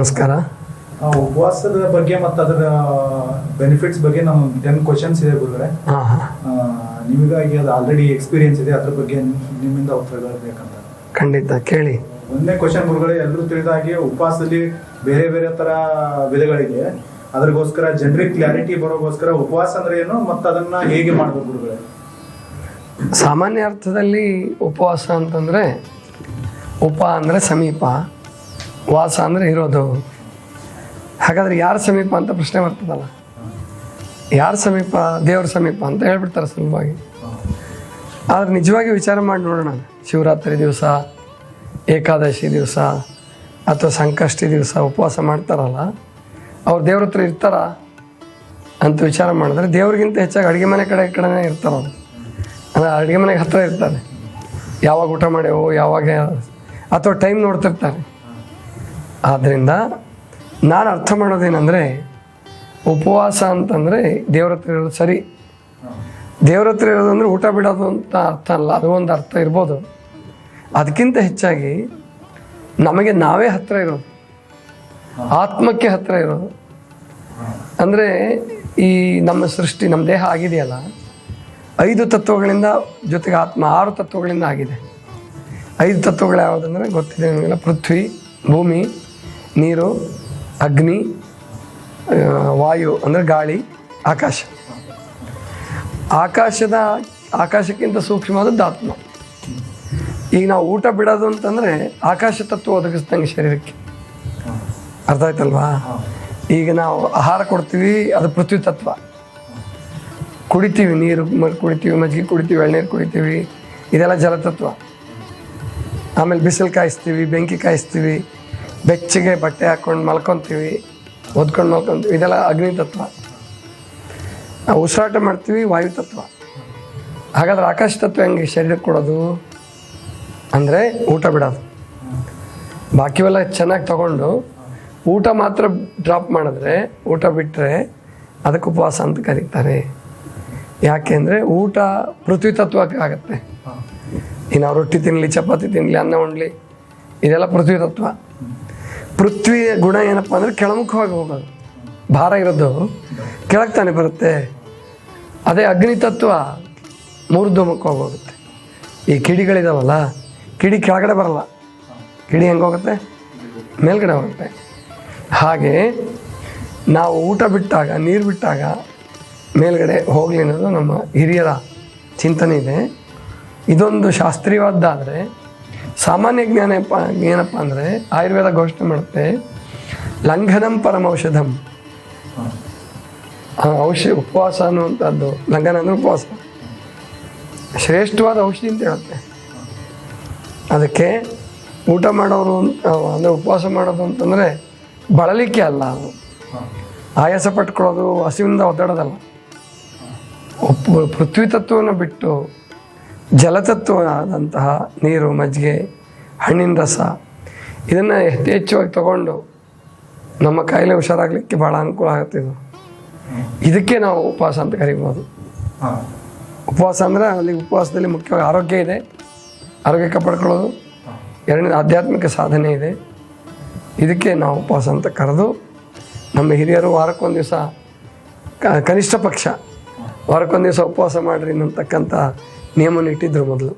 ನಮಸ್ಕಾರ. ಆ, ಉಪವಾಸದ ಬಗ್ಗೆ ಮತ್ತು ಅದರ ಬೆನಿಫಿಟ್ಸ್ ಬಗ್ಗೆ ನಮ್ಮ ಟೆನ್ ಕ್ವಶನ್ಸ್ ಇದೆ ಗುರುಗಳೇ. ನಿಮಗಾಗಿ ಅದು ಆಲ್ರೆಡಿ ಎಕ್ಸ್ಪೀರಿಯನ್ಸ್ ಇದೆ ಅದ್ರ ಬಗ್ಗೆ ನಿಮ್ಮಿಂದ ಬೇಕಂತ. ಖಂಡಿತ ಕೇಳಿ. ಒಂದನೇ ಕ್ವಶನ್ ಗುರುಗಳೇ ಎಲ್ಲರೂ ತಿಳಿದ ಹಾಗೆ ಉಪವಾಸದಲ್ಲಿ ಬೇರೆ ಬೇರೆ ತರ ವಿಧಗಳಿದೆ. ಅದ್ರಗೋಸ್ಕರ ಜನರಿಗೆ ಕ್ಲಾರಿಟಿ ಬರೋಗೋಸ್ಕರ ಉಪವಾಸ ಅಂದ್ರೆ ಏನು ಮತ್ತು ಅದನ್ನ ಹೇಗೆ ಮಾಡಬೇಕು ಗುರುಗಳೇ? ಸಾಮಾನ್ಯ ಅರ್ಥದಲ್ಲಿ ಉಪವಾಸ ಅಂತಂದರೆ ಉಪ ಅಂದರೆ ಸಮೀಪ. ವಾಸ ಅಂದರೆ ಇರೋದು. ಹಾಗಾದ್ರೆ ಯಾರ ಸಮೀಪ ಅಂತ ಪ್ರಶ್ನೆ ಬರ್ತದಲ್ಲ? ಯಾರ ಸಮೀಪ? ದೇವ್ರ ಸಮೀಪ ಅಂತ ಹೇಳ್ಬಿಡ್ತಾರೆ ಸುಲಭವಾಗಿ. ಆದರೆ ನಿಜವಾಗಿ ವಿಚಾರ ಮಾಡಿ ನೋಡೋಣ. ಶಿವರಾತ್ರಿ ದಿವಸ, ಏಕಾದಶಿ ದಿವಸ, ಅಥವಾ ಸಂಕಷ್ಟಿ ದಿವಸ ಉಪವಾಸ ಮಾಡ್ತಾರಲ್ಲ, ಅವ್ರು ದೇವ್ರ ಹತ್ರ ಇರ್ತಾರ ಅಂತ ವಿಚಾರ ಮಾಡಿದ್ರೆ ದೇವ್ರಿಗಿಂತ ಹೆಚ್ಚಾಗಿ ಅಡುಗೆ ಮನೆ ಕಡೆ ಕಡೆನೇ ಇರ್ತಾರೆ ಅವರು. ಅಂದರೆ ಅಡುಗೆ ಮನೆಗೆ ಹತ್ತಿರ ಇರ್ತಾರೆ. ಯಾವಾಗ ಊಟ ಮಾಡ್ಯವು, ಯಾವಾಗ ಅಥವಾ ಟೈಮ್ ನೋಡ್ತಿರ್ತಾರೆ. ಆದ್ದರಿಂದ ನಾನು ಅರ್ಥ ಮಾಡೋದೇನೆಂದರೆ ಉಪವಾಸ ಅಂತಂದರೆ ದೇವ್ರ ಹತ್ರ ಇರೋದು ಸರಿ. ದೇವ್ರ ಹತ್ರ ಇರೋದು ಅಂದರೆ ಊಟ ಬಿಡೋದು ಅಂತ ಅರ್ಥ ಅಲ್ಲ, ಅದು ಒಂದು ಅರ್ಥ ಇರ್ಬೋದು. ಅದಕ್ಕಿಂತ ಹೆಚ್ಚಾಗಿ ನಮಗೆ ನಾವೇ ಹತ್ತಿರ ಇರೋದು. ಆತ್ಮಕ್ಕೆ ಹತ್ತಿರ ಇರೋದು. ಅಂದರೆ ಈ ನಮ್ಮ ಸೃಷ್ಟಿ, ನಮ್ಮ ದೇಹ ಆಗಿದೆಯಲ್ಲ, ಐದು ತತ್ವಗಳಿಂದ ಜೊತೆಗೆ ಆತ್ಮ ಆರು ತತ್ವಗಳಿಂದ ಆಗಿದೆ. ಐದು ತತ್ವಗಳು ಯಾವುದಂದರೆ ಗೊತ್ತಿದೆ ನಿಮಗೆಲ್ಲ? ಪೃಥ್ವಿ, ಭೂಮಿ ನೀರು, ಅಗ್ನಿ ವಾಯು, ಅಂದರೆ ಗಾಳಿ, ಆಕಾಶ. ಆಕಾಶದ, ಆಕಾಶಕ್ಕಿಂತ ಸೂಕ್ಷ್ಮವಾದದ್ದು ಆತ್ಮ. ಈಗ ನಾವು ಊಟ ಬಿಡೋದು ಅಂತಂದರೆ ಆಕಾಶ ತತ್ವ ಒದಗಿಸ್ದಂಗೆ ಶರೀರಕ್ಕೆ. ಅರ್ಥ ಆಯ್ತಲ್ವಾ? ಈಗ ನಾವು ಆಹಾರ ಕೊಡ್ತೀವಿ, ಅದು ಪೃಥ್ವಿ ತತ್ವ. ಕುಡಿತೀವಿ ನೀರು ಕುಡಿತೀವಿ, ಮಜ್ಜಿಗೆ ಕುಡಿತೀವಿ, ಎಳ್ನೀರು ಕುಡಿತೀವಿ, ಇದೆಲ್ಲ ಜಲತತ್ವ. ಆಮೇಲೆ ಬಿಸಿಲು ಕಾಯಿಸ್ತೀವಿ, ಬೆಂಕಿ ಕಾಯಿಸ್ತೀವಿ ಬೆಚ್ಚಗೆ ಬಟ್ಟೆ ಹಾಕ್ಕೊಂಡು ಮಲ್ಕೊತೀವಿ ಓದ್ಕೊಂಡು ಮಲ್ಕೊತೀವಿ. ಇದೆಲ್ಲ ಅಗ್ನಿ ತತ್ವ. ನಾವು ಉಸಿರಾಟ ಮಾಡ್ತೀವಿ, ವಾಯು ತತ್ವ. ಹಾಗಾದ್ರೆ ಆಕಾಶ ತತ್ವ ಹೆಂಗೆ ಶರೀರಕ್ಕೆ ಕೊಡೋದು? ಅಂದರೆ ಊಟ ಬಿಡೋದು. ಬಾಕಿವೆಲ್ಲ ಚೆನ್ನಾಗಿ ತಗೊಂಡು ಊಟ ಮಾತ್ರ ಡ್ರಾಪ್ ಮಾಡಿದ್ರೆ, ಊಟ ಬಿಟ್ಟರೆ ಅದಕ್ಕೆ ಉಪವಾಸ ಅಂತ ಕರೀತಾರೆ. ಯಾಕೆಂದರೆ ಊಟ ಪೃಥ್ವಿ ತತ್ವಕ್ಕೆ ಆಗುತ್ತೆ. ಇನ್ನು ರೊಟ್ಟಿ ತಿನ್ನಲಿ ಚಪಾತಿ ತಿನ್ನಲಿ ಅನ್ನ ಉಣ್ಲಿ ಇದೆಲ್ಲ ಪೃಥ್ವಿ ತತ್ವ. ಪೃಥ್ವಿಯ ಗುಣ ಏನಪ್ಪ ಅಂದರೆ ಕೆಳಮುಖವಾಗಿ ಹೋಗೋದು. ಭಾರ ಇರೋದು. ಕೆಳಗೆ ತಾನೇ ಬರುತ್ತೆ. ಅದೇ ಅಗ್ನಿ ತತ್ವ ಮೂರ್ಧ್ವಮುಖವಾಗಿ ಹೋಗುತ್ತೆ. ಈ ಕಿಡಿಗಳಿದಾವಲ್ಲ, ಕಿಡಿ ಕೆಳಗಡೆ ಬರಲ್ಲ. ಕಿಡಿ ಹೆಂಗೆ ಹೋಗುತ್ತೆ? ಮೇಲ್ಗಡೆ ಹೋಗುತ್ತೆ. ಹಾಗೆ ನಾವು ಊಟ ಬಿಟ್ಟಾಗ, ನೀರು ಬಿಟ್ಟಾಗ ಮೇಲ್ಗಡೆ ಹೋಗಲಿ ಅನ್ನೋದು ನಮ್ಮ ಹಿರಿಯರ ಚಿಂತನೆ ಇದೆ. ಇದೊಂದು ಶಾಸ್ತ್ರೀಯವಾದ್ದಾದರೆ ಸಾಮಾನ್ಯ ಜ್ಞಾನ ಏನಪ್ಪ ಅಂದರೆ ಆಯುರ್ವೇದ ಘೋಷಣೆ ಮಾಡುತ್ತೆ, ಲಂಘನಂ ಪರಮೌಷಧಂ ಔಷಧಿ. ಉಪವಾಸ ಅನ್ನುವಂಥದ್ದು. ಲಂಘನ ಅಂದರೆ ಉಪವಾಸ. ಶ್ರೇಷ್ಠವಾದ ಔಷಧಿ ಅಂತ ಹೇಳುತ್ತೆ. ಅದಕ್ಕೆ ಊಟ ಮಾಡೋರು ಅಂದರೆ ಉಪವಾಸ ಮಾಡೋದು ಅಂತಂದರೆ ಬಳಲಿಕೆ ಅಲ್ಲ ಅದು. ಆಯಾಸ ಪಟ್ಕೊಳ್ಳೋದು ಹಸಿವಿಂದ ಒದ್ದಾಡೋದಲ್ಲ. ಪೃಥ್ವಿ ತತ್ವವನ್ನು ಬಿಟ್ಟು ಜಲತತ್ವ ಆದಂತಹ ನೀರು ಮಜ್ಜಿಗೆ ಹಣ್ಣಿನ ರಸ ಇದನ್ನು ಯಥೇಚ್ಛವಾಗಿ ತಗೊಂಡು ನಮ್ಮ ಕಾಯಿಲೆ ಹುಷಾರಾಗಲಿಕ್ಕೆ ಭಾಳ ಅನುಕೂಲ ಆಗುತ್ತೆ ಇದು. ಇದಕ್ಕೆ ನಾವು ಉಪವಾಸ ಅಂತ ಕರಿಬೋದು. ಉಪವಾಸ ಅಂದರೆ ಅಲ್ಲಿ ಉಪವಾಸದಲ್ಲಿ ಮುಖ್ಯವಾಗಿ ಆರೋಗ್ಯ ಇದೆ. ಆರೋಗ್ಯ ಕಾಪಾಡ್ಕೊಳ್ಳೋದು. ಎರಡನೇ ಆಧ್ಯಾತ್ಮಿಕ ಸಾಧನೆ ಇದೆ. ಇದಕ್ಕೆ ನಾವು ಉಪವಾಸ ಅಂತ ಕರೆದು ನಮ್ಮ ಹಿರಿಯರು ವಾರಕ್ಕೊಂದು ದಿವಸ ಕನಿಷ್ಠ ಪಕ್ಷ ವಾರಕ್ಕೊಂದು ದಿವಸ ಉಪವಾಸ ಮಾಡಿರಿ ಅನ್ನತಕ್ಕಂಥ ನಿಯಮನ ಇಟ್ಟಿದ್ರು ಮೊದಲು.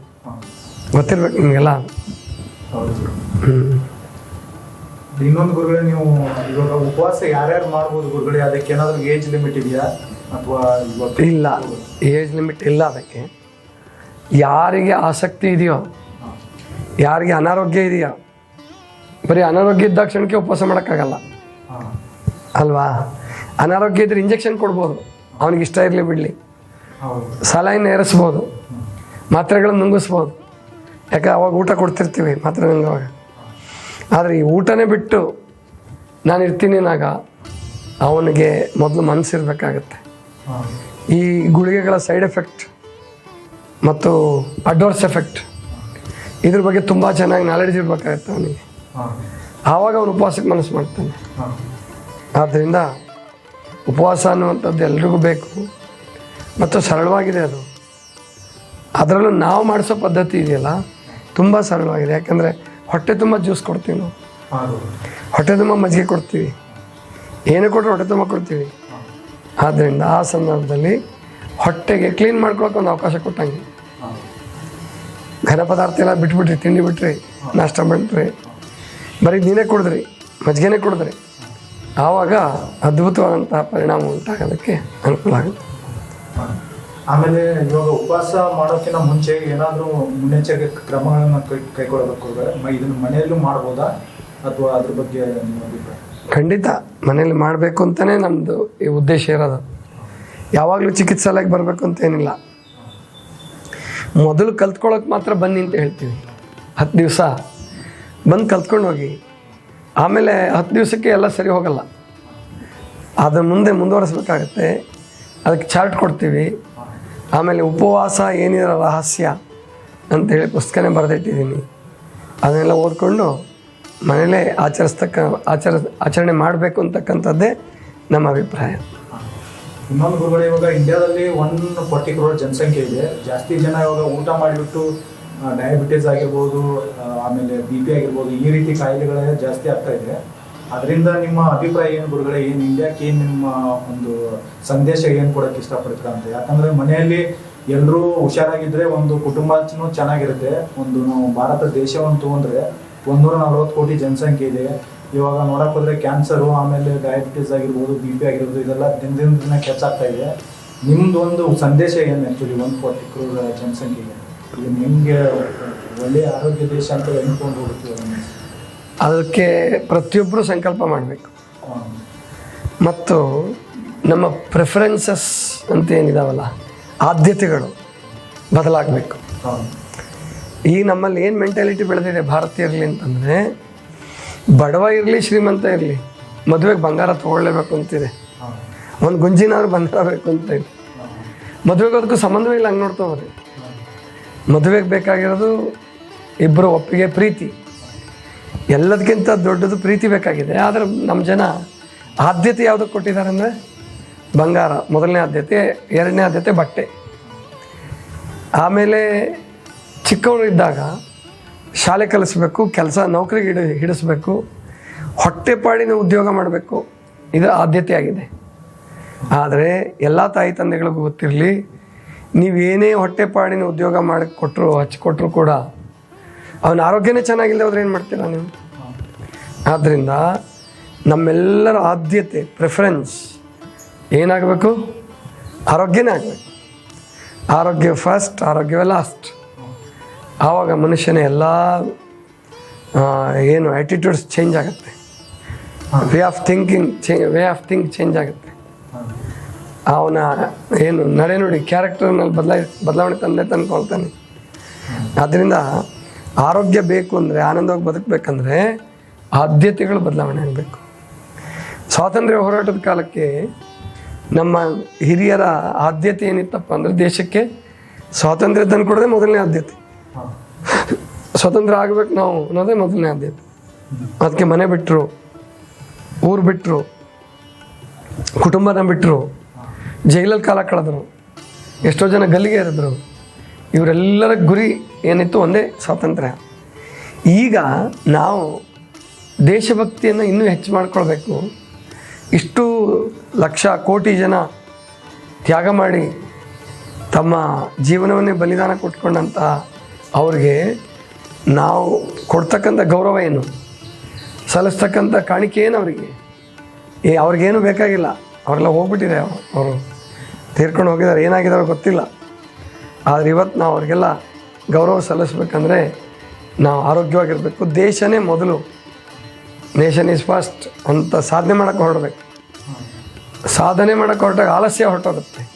ಗೊತ್ತಿರ್ಬೇಕು ನಿಮಗೆಲ್ಲ? ಹ್ಞೂ ಇನ್ನೊಂದು ಗುರುಗಳೇ ನೀವು ಇವಾಗ ಉಪವಾಸ ಯಾರ್ಯಾರು ಮಾಡ್ಬೋದು ಗುರುಗಳೇ? ಅದಕ್ಕೆ ಏನಾದರೂ ಏಜ್ ಲಿಮಿಟ್ ಇದೆಯಾ? ಅಥವಾ ಇಲ್ಲ. ಏಜ್ ಲಿಮಿಟ್ ಇಲ್ಲ ಅದಕ್ಕೆ. ಯಾರಿಗೆ ಆಸಕ್ತಿ ಇದೆಯೋ ಯಾರಿಗೆ ಅನಾರೋಗ್ಯ ಇದೆಯೋ ಬರೀ ಅನಾರೋಗ್ಯ ಇದ್ದ ಕ್ಷಣಕ್ಕೆ ಉಪವಾಸ ಮಾಡೋಕ್ಕಾಗಲ್ಲ. ಅಲ್ವಾ? ಅನಾರೋಗ್ಯ ಇದ್ರೆ ಇಂಜೆಕ್ಷನ್ ಕೊಡ್ಬೋದು. ಅವನಿಗೆ ಇಷ್ಟ ಇರಲಿ ಬಿಡಲಿ. ಸಲೈನ್ ಏರಿಸ್ಬೋದು. ಮಾತ್ರೆಗಳನ್ನು ನುಂಗಿಸ್ಬೋದು. ಯಾಕೆ, ಅವಾಗ ಊಟ ಕೊಡ್ತಿರ್ತೀವಿ ಮಾತ್ರೆ ನುಂಗುವಾಗ. ಆದರೆ ಈ ಊಟನೇ ಬಿಟ್ಟು ನಾನು ಇರ್ತೀನಿ ನಾಗ ಅವನಿಗೆ ಮೊದಲು ಮನಸ್ಸಿರ್ಬೇಕಾಗತ್ತೆ ಈ ಗುಳಿಗೆಗಳ ಸೈಡ್ ಎಫೆಕ್ಟ್ ಮತ್ತು ಅಡ್ವರ್ಸ್ ಎಫೆಕ್ಟ್ ಇದ್ರ ಬಗ್ಗೆ ತುಂಬ ಚೆನ್ನಾಗಿ ನಾಲೆಡ್ಜ್ ಇರಬೇಕಾಗತ್ತೆ ಅವನಿಗೆ. ಆವಾಗ ಅವನು ಉಪವಾಸಕ್ಕೆ ಮನಸ್ಸು ಮಾಡ್ತಾನೆ. ಆದ್ದರಿಂದ ಉಪವಾಸ ಅನ್ನುವಂಥದ್ದು ಎಲ್ರಿಗೂ ಬೇಕು. ಮತ್ತು ಸರಳವಾಗಿದೆ ಅದು. ಅದರಲ್ಲೂ ನಾವು ಮಾಡಿಸೋ ಪದ್ಧತಿ ಇದೆಯಲ್ಲ, ತುಂಬ ಸರಳವಾಗಿದೆ. ಯಾಕಂದರೆ ಹೊಟ್ಟೆ ತುಂಬ ಜ್ಯೂಸ್ ಕೊಡ್ತೀವಿ ನಾವು. ಹೊಟ್ಟೆ ತುಂಬ ಮಜ್ಜಿಗೆ ಕೊಡ್ತೀವಿ. ಏನು ಕೊಟ್ಟರು ಹೊಟ್ಟೆ ತುಂಬ ಕೊಡ್ತೀವಿ. ಆದ್ದರಿಂದ ಆ ಸಂದರ್ಭದಲ್ಲಿ ಹೊಟ್ಟೆಗೆ ಕ್ಲೀನ್ ಮಾಡ್ಕೊಳಕ್ಕೆ ಒಂದು ಅವಕಾಶ ಕೊಟ್ಟಂಗೆ. ಘನ ಪದಾರ್ಥ ಎಲ್ಲ ಬಿಟ್ಬಿಟ್ರಿ ತಿಂಡಿ ಬಿಟ್ರಿ ನಾಷ್ಟ ಬಿಟ್ರಿ ಬರೀ ನೀನೇ ಕುಡಿದ್ರಿ, ಮಜ್ಜಿಗೆನೇ ಕುಡಿದ್ರಿ. ಆವಾಗ ಅದ್ಭುತವಾದಂತಹ ಪರಿಣಾಮ ಉಂಟಾಗೋದಕ್ಕೆ ಅನುಕೂಲ ಆಗುತ್ತೆ. ಆಮೇಲೆ ಇವಾಗ ಉಪವಾಸ ಮಾಡೋಕ್ಕಿಂತ ಮುಂಚೆ ಏನಾದರೂ ಮುನ್ನೆಚ್ಚರಿಕೆ ಕ್ರಮಗಳನ್ನು ಕೈ, ಕೈಗೊಳ್ಳಬೇಕು ಇದನ್ನು ಮನೆಯಲ್ಲೂ ಮಾಡ್ಬೋದಾ? ಅಥವಾ ಅದ್ರ ಬಗ್ಗೆ ಖಂಡಿತ. ಮನೇಲಿ ಮಾಡಬೇಕು ಅಂತಲೇ ನಮ್ಮದು ಈ ಉದ್ದೇಶ ಇರೋದು. ಯಾವಾಗಲೂ ಚಿಕಿತ್ಸಾಲಯಕ್ಕೆ ಬರಬೇಕು ಅಂತ ಏನಿಲ್ಲ. ಮೊದಲು ಕಲ್ತ್ಕೊಳ್ಳೋಕೆ ಮಾತ್ರ ಬನ್ನಿ ಅಂತ ಹೇಳ್ತೀವಿ. ಹತ್ತು ದಿವಸ. ಬಂದು ಕಲ್ತ್ಕೊಂಡು ಹೋಗಿ. ಆಮೇಲೆ ಹತ್ತು ದಿವಸಕ್ಕೆ ಎಲ್ಲ ಸರಿ ಹೋಗಲ್ಲ. ಅದ್ರ ಮುಂದೆ ಮುಂದುವರಿಸ್ಬೇಕಾಗತ್ತೆ. ಅದಕ್ಕೆ ಚಾರ್ಟ್ ಕೊಡ್ತೀವಿ. ಆಮೇಲೆ ಉಪವಾಸ ಏನಿರೋ ರಹಸ್ಯ ಅಂತೇಳಿ ಪುಸ್ತಕನೇ ಬರೆದಿಟ್ಟಿದ್ದೀನಿ. ಅದನ್ನೆಲ್ಲ ಓದ್ಕೊಂಡು ಮನೇಲೇ ಆಚರಿಸ್ತಕ್ಕ, ಆಚರ, ಆಚರಣೆ ಮಾಡಬೇಕು ಅಂತಕ್ಕಂಥದ್ದೇ ನಮ್ಮ ಅಭಿಪ್ರಾಯ. ಇನ್ನೊಂದು ಗುರುಗಳು, ಇವಾಗ ಇಂಡಿಯಾದಲ್ಲಿ ಒನ್ ಫಾರ್ಟಿ ಕ್ರೋರ್ ಜನಸಂಖ್ಯೆ ಇದೆ. ಜಾಸ್ತಿ ಜನ ಇವಾಗ ಊಟ ಮಾಡಿಬಿಟ್ಟು ಡಯಾಬಿಟಿಸ್ ಆಗಿರ್ಬೋದು ಆಮೇಲೆ ಬಿ ಪಿ ಆಗಿರ್ಬೋದು, ಈ ರೀತಿ ಕಾಯಿಲೆಗಳೇ ಜಾಸ್ತಿ ಆಗ್ತಾ ಇದೆ. ಅದರಿಂದ ನಿಮ್ಮ ಅಭಿಪ್ರಾಯ ಏನು ಗುರುಗಳೇ? ಏನು ಇಂಡಿಯಾಕ್ಕೆ ಏನು ನಿಮ್ಮ ಒಂದು ಸಂದೇಶ ಏನು ಕೊಡಕ್ಕೆ ಇಷ್ಟಪಡ್ತೀರಾ ಅಂತ? ಯಾಕಂದ್ರೆ ಮನೆಯಲ್ಲಿ ಎಲ್ಲರೂ ಹುಷಾರಾಗಿದ್ರೆ ಒಂದು ಕುಟುಂಬನೂ ಚೆನ್ನಾಗಿರುತ್ತೆ. ಒಂದು ನಾವು ಭಾರತ ದೇಶವನ್ನು ತಗೊಂಡ್ರೆ ಒಂದೂರ ನಲವತ್ತು ಕೋಟಿ ಜನಸಂಖ್ಯೆ ಇದೆ. ಇವಾಗ ನೋಡಕ್ ಹೋದ್ರೆ ಕ್ಯಾನ್ಸರು ಆಮೇಲೆ ಡಯಾಬಿಟೀಸ್ ಆಗಿರ್ಬೋದು ಬಿ ಪಿ ಆಗಿರ್ಬೋದು, ಇದೆಲ್ಲ ದಿನ ದಿನ ಆಗ್ತಾ ಇದೆ. ನಿಮ್ದು ಒಂದು ಸಂದೇಶ ಏನು ಆ್ಯಕ್ಚುಲಿ ಒನ್ ಫಾರ್ಟಿ ಕ್ರೋರ್ ಜನಸಂಖ್ಯೆಗೆ? ನಿಮಗೆ ಒಳ್ಳೆಯ ಆರೋಗ್ಯ ದೇಶ ಅಂತ ಎಣ್ಕೊಂಡು ಹೋಗ್ತೀವಿ. ಅದಕ್ಕೆ ಪ್ರತಿಯೊಬ್ಬರು ಸಂಕಲ್ಪ ಮಾಡಬೇಕು ಮತ್ತು ನಮ್ಮ ಪ್ರಿಫರೆನ್ಸಸ್ ಅಂತ ಏನಿದಾವಲ್ಲ ಆದ್ಯತೆಗಳು ಬದಲಾಗಬೇಕು ಈ ನಮ್ಮಲ್ಲಿ ಏನು ಮೆಂಟಾಲಿಟಿ ಬೆಳೆದಿದೆ ಭಾರತೀಯರಲ್ಲಿ ಅಂತಂದರೆ, ಬಡವ ಇರಲಿ, ಶ್ರೀಮಂತ ಇರಲಿ, ಮದುವೆಗೆ ಬಂಗಾರ ತೊಗೊಳ್ಳೇಬೇಕು ಅಂತಿದೆ. ಒಂದು ಗುಂಜಿನಾದ್ರು ಬಂಗಾರ ಬೇಕು ಅಂತ ಇದೆ. ಮದುವೆಗೆ ಅದಕ್ಕೂ ಸಂಬಂಧವೇ ಇಲ್ಲ, ಹಂಗೆ ನೋಡ್ತಾವ್ರಿ ಮದುವೆಗೆ ಬೇಕಾಗಿರೋದು ಇಬ್ಬರು ಒಪ್ಪಿಗೆ, ಪ್ರೀತಿ ಎಲ್ಲದಕ್ಕಿಂತ ದೊಡ್ಡದು ಪ್ರೀತಿ ಬೇಕಾಗಿದೆ. ಆದರೆ ನಮ್ಮ ಜನ ಆದ್ಯತೆ ಯಾವುದಕ್ಕೆ ಕೊಟ್ಟಿದ್ದಾರೆ ಅಂದರೆ ಬಂಗಾರ, ಮೊದಲನೇ ಆದ್ಯತೆ, ಎರಡನೇ ಆದ್ಯತೆ ಬಟ್ಟೆ. ಆಮೇಲೆ ಚಿಕ್ಕವರು ಇದ್ದಾಗ ಶಾಲೆ ಕಲಿಸ್ಬೇಕು, ಕೆಲಸ ನೌಕರಿಗೆ ಹಿಡಿ, ಹಿಡಿಸ್ಬೇಕು ಹೊಟ್ಟೆಪಾಡಿನ ಉದ್ಯೋಗ ಮಾಡಬೇಕು. ಇದು ಆದ್ಯತೆ ಆಗಿದೆ. ಆದರೆ ಎಲ್ಲ ತಾಯಿ ತಂದೆಗಳಿಗೂ ಗೊತ್ತಿರಲಿ ನೀವೇನೇ ಹೊಟ್ಟೆಪಾಡಿನ ಉದ್ಯೋಗ ಮಾಡಿ ಕೊಟ್ಟರು ಹಚ್ಚಿಕೊಟ್ರು ಕೂಡ ಅವನ ಆರೋಗ್ಯನೇ ಚೆನ್ನಾಗಿಲ್ಲದೆ ಹೋದ್ರೆ ಏನು ಮಾಡ್ತೀರಾ ನೀವು? ಆದ್ದರಿಂದ ನಮ್ಮೆಲ್ಲರ ಆದ್ಯತೆ ಪ್ರಿಫರೆನ್ಸ್ ಏನಾಗಬೇಕು? ಆರೋಗ್ಯನೇ ಆಗಬೇಕು. ಆರೋಗ್ಯ ಫಸ್ಟ್ ಆರೋಗ್ಯವೇ ಲಾಸ್ಟ್ ಆವಾಗ ಮನುಷ್ಯನ ಎಲ್ಲ ಏನು ಆ್ಯಟಿಟ್ಯೂಡ್ಸ್ ಚೇಂಜ್ ಆಗುತ್ತೆ. ವೇ ಆಫ್ ಥಿಂಕಿಂಗ್ ಚೇ ವೇ ಆಫ್ ಥಿಂಕ್ ಚೇಂಜ್ ಆಗುತ್ತೆ. ಅವನ ಏನು ನಡೆನುಡಿ ಕ್ಯಾರೆಕ್ಟರ್ನಲ್ಲಿ ಬದಲಾಯಿ, ಬದಲಾವಣೆ ತಂದೆ ತಂದ್ಕೊಳ್ತಾನೆ. ಆದ್ದರಿಂದ ಆರೋಗ್ಯ ಬೇಕು ಅಂದರೆ, ಆನಂದವಾಗಿ ಬದುಕಬೇಕಂದ್ರೆ ಆದ್ಯತೆಗಳು ಬದಲಾವಣೆ ಆಗಬೇಕು. ಸ್ವಾತಂತ್ರ್ಯ ಹೋರಾಟದ ಕಾಲಕ್ಕೆ ನಮ್ಮ ಹಿರಿಯರ ಆದ್ಯತೆ ಏನಿತ್ತಪ್ಪ ಅಂದರೆ ದೇಶಕ್ಕೆ ಸ್ವಾತಂತ್ರ್ಯ ತಂದು ಕೊಡೋದೇ ಮೊದಲನೇ ಆದ್ಯತೆ. ಸ್ವಾತಂತ್ರ್ಯ ಸ್ವತಂತ್ರ ಆಗಬೇಕು ನಾವು ಅನ್ನೋದೇ ಮೊದಲನೇ ಆದ್ಯತೆ. ಅದಕ್ಕೆ ಮನೆ ಬಿಟ್ಟರು ಊರು ಬಿಟ್ಟರು ಕುಟುಂಬನ ಬಿಟ್ಟರು ಜೈಲಲ್ಲಿ ಕಾಲ ಕಳೆದ್ರು, ಎಷ್ಟೋ ಜನ ಗಲ್ಲಿಗೆ ಇರಿದ್ರು ಇವರೆಲ್ಲರ ಗುರಿ ಏನಿತ್ತು, ಒಂದೇ ಸ್ವಾತಂತ್ರ್ಯ. ಈಗ ನಾವು ದೇಶಭಕ್ತಿಯನ್ನು ಇನ್ನೂ ಹೆಚ್ಚು ಮಾಡ್ಕೊಳ್ಬೇಕು. ಇಷ್ಟು ಲಕ್ಷ ಕೋಟಿ ಜನ ತ್ಯಾಗ ಮಾಡಿ ತಮ್ಮ ಜೀವನವನ್ನೇ ಬಲಿದಾನ ಕೊಟ್ಕೊಂಡಂಥ ಅವ್ರಿಗೆ ನಾವು ಕೊಡ್ತಕ್ಕಂಥ ಗೌರವ ಏನು? ಸಲ್ಲಿಸ್ತಕ್ಕಂಥ ಕಾಣಿಕೆ ಏನು ಅವರಿಗೆ? ಏ, ಅವ್ರಿಗೇನು ಬೇಕಾಗಿಲ್ಲ. ಅವರೆಲ್ಲ ಹೋಗ್ಬಿಟ್ಟಿದೆ ಅವರು. ಅವರು ತೀರ್ಕೊಂಡು ಹೋಗಿದ್ದಾರೆ. ಏನಾಗಿದ್ದಾರೆ ಗೊತ್ತಿಲ್ಲ. ಆದರೆ ಇವತ್ತು ನಾವು ಅವ್ರಿಗೆಲ್ಲ ಗೌರವ ಸಲ್ಲಿಸ್ಬೇಕಂದ್ರೆ ನಾವು ಆರೋಗ್ಯವಾಗಿರಬೇಕು. ದೇಶನೇ ಮೊದಲು ನೇಷನ್ ಈಸ್ ಫಸ್ಟ್ ಅಂತ ಸಾಧನೆ ಮಾಡೋಕ್ಕೆ ಹೊರಡಬೇಕು. ಸಾಧನೆ ಮಾಡೋಕ್ಕೆ ಹೊರಟಾಗ ಆಲಸ್ಯ ಹೊರಟೋಗುತ್ತೆ.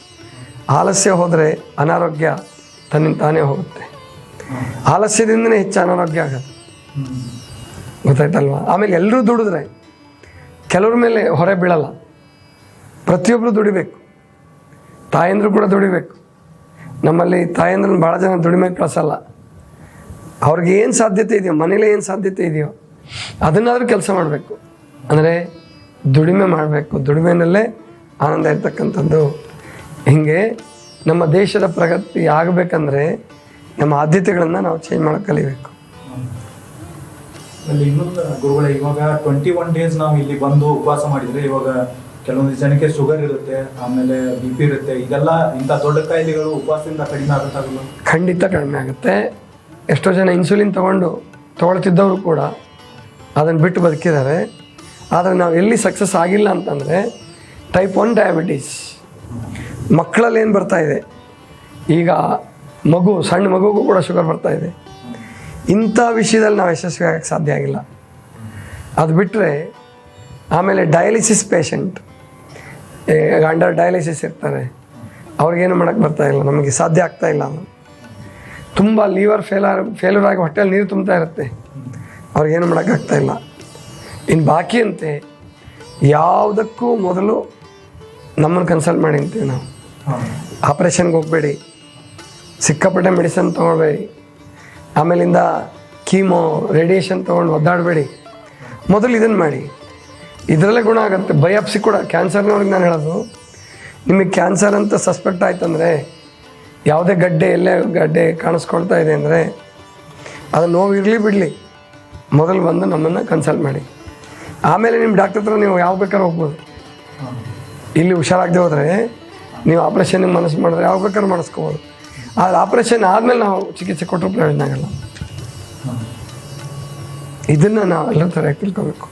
ಆಲಸ್ಯ ಹೋದರೆ ಅನಾರೋಗ್ಯ ತನ್ನಿಂದ ತಾನೇ ಹೋಗುತ್ತೆ. ಆಲಸ್ಯದಿಂದನೇ ಹೆಚ್ಚು ಅನಾರೋಗ್ಯ ಆಗುತ್ತೆ. ಗೊತ್ತಾಯ್ತಲ್ವ? ಆಮೇಲೆ ಎಲ್ಲರೂ ದುಡಿದ್ರೆ ಕೆಲವ್ರ ಮೇಲೆ ಹೊರೆ ಬೀಳಲ್ಲ. ಪ್ರತಿಯೊಬ್ಬರು ದುಡಿಬೇಕು. ತಾಯಂದರು ಕೂಡ ದುಡಿಬೇಕು. ನಮ್ಮಲ್ಲಿ ತಾಯಂದ್ರನ್ನ ಭಾಳ ಜನ ದುಡಿಮೆ ಕಳಿಸಲ್ಲ. ಅವ್ರಿಗೆ ಏನು ಸಾಧ್ಯತೆ ಇದೆಯೋ, ಮನೇಲಿ ಏನು ಸಾಧ್ಯತೆ ಇದೆಯೋ, ಅದನ್ನಾದರೂ ಕೆಲಸ ಮಾಡಬೇಕು. ಅಂದರೆ ದುಡಿಮೆ ಮಾಡಬೇಕು ದುಡಿಮೆಯಲ್ಲೇ ಆನಂದ ಇರ್ತಕ್ಕಂಥದ್ದು. ಹೀಗೆ ನಮ್ಮ ದೇಶದ ಪ್ರಗತಿ ಆಗಬೇಕಂದ್ರೆ ನಮ್ಮ ಆದ್ಯತೆಗಳನ್ನು ನಾವು ಚೇಂಜ್ ಮಾಡೋಕೆ ಕಲಿಬೇಕು. ಇನ್ನೊಂದು ಗುರುಗಳೇ, ಇವಾಗ ಟ್ವೆಂಟಿ ಒನ್ ಡೇಸ್ ನಾವು ಇಲ್ಲಿ ಬಂದು ಉಪವಾಸ ಮಾಡಿದರೆ ಇವಾಗ ಕೆಲವೊಂದು ಜನಕ್ಕೆ ಶುಗರ್ ಇರುತ್ತೆ, ಆಮೇಲೆ ಬಿ ಪಿ ಇರುತ್ತೆ. ಇದೆಲ್ಲ ಇಂಥ ದೊಡ್ಡ ಕಾಯಿಲೆಗಳು ಉಪವಾಸದಿಂದ ಕಡಿಮೆ ಆಗುತ್ತಾಗಲ್ಲ ಖಂಡಿತ ಕಡಿಮೆ ಆಗುತ್ತೆ. ಎಷ್ಟೋ ಜನ ಇನ್ಸುಲಿನ್ ತಗೊಂಡು ತೊಗೊಳ್ತಿದ್ದವರು ಕೂಡ ಅದನ್ನು ಬಿಟ್ಟು ಬದುಕಿದ್ದಾರೆ. ಆದರೆ ನಾವು ಎಲ್ಲಿ ಸಕ್ಸಸ್ ಆಗಿಲ್ಲ ಅಂತಂದರೆ ಟೈಪ್ ಒನ್ ಡಯಾಬಿಟೀಸ್ ಮಕ್ಕಳಲ್ಲಿ ಏನು ಬರ್ತಾ ಇದೆ? ಈಗ ಮಗು, ಸಣ್ಣ ಮಗುಗೂ ಕೂಡ ಶುಗರ್ ಬರ್ತಾ ಇದೆ. ಇಂಥ ವಿಷಯದಲ್ಲಿ ನಾವು ಯಶಸ್ವಿ ಆಗಕ್ಕೆ ಸಾಧ್ಯ ಆಗಿಲ್ಲ. ಅದು ಬಿಟ್ಟರೆ ಆಮೇಲೆ ಡಯಾಲಿಸಿಸ್ ಪೇಷಂಟ್ ಅಂಡರ್ ಡಯಾಲಿಸಿಸ್ ಇರ್ತಾರೆ. ಅವ್ರಿಗೇನು ಮಾಡೋಕ್ಕೆ ಬರ್ತಾ ಇಲ್ಲ, ನಮಗೆ ಸಾಧ್ಯ ಆಗ್ತಾ ಇಲ್ಲ ತುಂಬ ಲೀವರ್ ಫೇಲರ್ ಫೇಲ್ಯೂರ್ ಆಗಿ ಹೊಟ್ಟೆಲಿ ನೀರು ತುಂಬ್ತಾ ಇರುತ್ತೆ. ಅವ್ರಿಗೇನು ಮಾಡೋಕ್ಕಾಗ್ತಾ ಇಲ್ಲ. ಇನ್ನು ಬಾಕಿಯಂತೆ ಯಾವುದಕ್ಕೂ ಮೊದಲು ನಮ್ಮನ್ನು ಕನ್ಸಲ್ಟ್ ಮಾಡಿ ಅಂತೀವಿ ನಾವು. ಆಪ್ರೇಷನ್ಗೆ ಹೋಗಬೇಡಿ. ಸಿಕ್ಕಾಪಟ್ಟೆ ಮೆಡಿಸನ್ ತೊಗೊಳ್ಬೇಡಿ. ಆಮೇಲಿಂದ ಕೀಮೋ ರೇಡಿಯೇಷನ್ ತೊಗೊಂಡು ಒದ್ದಾಡಬೇಡಿ. ಮೊದಲು ಇದನ್ನು ಮಾಡಿ. ಇದರಲ್ಲೇ ಗುಣ ಆಗುತ್ತೆ. ಬಯಾಪ್ಸಿ ಕೂಡ ಕ್ಯಾನ್ಸರ್ನವ್ರಿಗೆ ನಾನು ಹೇಳೋದು ನಿಮಗೆ ಕ್ಯಾನ್ಸರ್ ಅಂತ ಸಸ್ಪೆಕ್ಟ್ ಆಯ್ತಂದರೆ ಯಾವುದೇ ಗಡ್ಡೆ ಎಲ್ಲೇ ಗಡ್ಡೆ ಕಾಣಿಸ್ಕೊಳ್ತಾ ಇದೆ ಅಂದರೆ ಅದು ನೋವು ಇರಲಿ ಬಿಡಲಿ. ಮೊದಲು ಬಂದು ನಮ್ಮನ್ನು ಕನ್ಸಲ್ಟ್ ಮಾಡಿ. ಆಮೇಲೆ ನಿಮ್ಮ ಡಾಕ್ಟರ್ ಹತ್ರ ನೀವು ಯಾವ ಬೇಕಾದ್ರೂ ಹೋಗ್ಬೋದು. ಇಲ್ಲಿ ಹುಷಾರಾಗದೆ ಹೋದರೆ ನೀವು ಆಪ್ರೇಷನ್ಗೆ ಮನಸ್ಸು ಮಾಡಿದ್ರೆ ಯಾವ ಬೇಕಾದ್ರೂ ಮಾಡಿಸ್ಕೋಬೋದು. ಆದರೆ ಆಪ್ರೇಷನ್ ಆದಮೇಲೆ ನಾವು ಚಿಕಿತ್ಸೆ ಕೊಟ್ಟರು ಪ್ರಯೋಜನ ಆಗಲ್ಲ. ಇದನ್ನು ನಾವು ಎಲ್ಲ ಥರ ತಿಳ್ಕೊಬೇಕು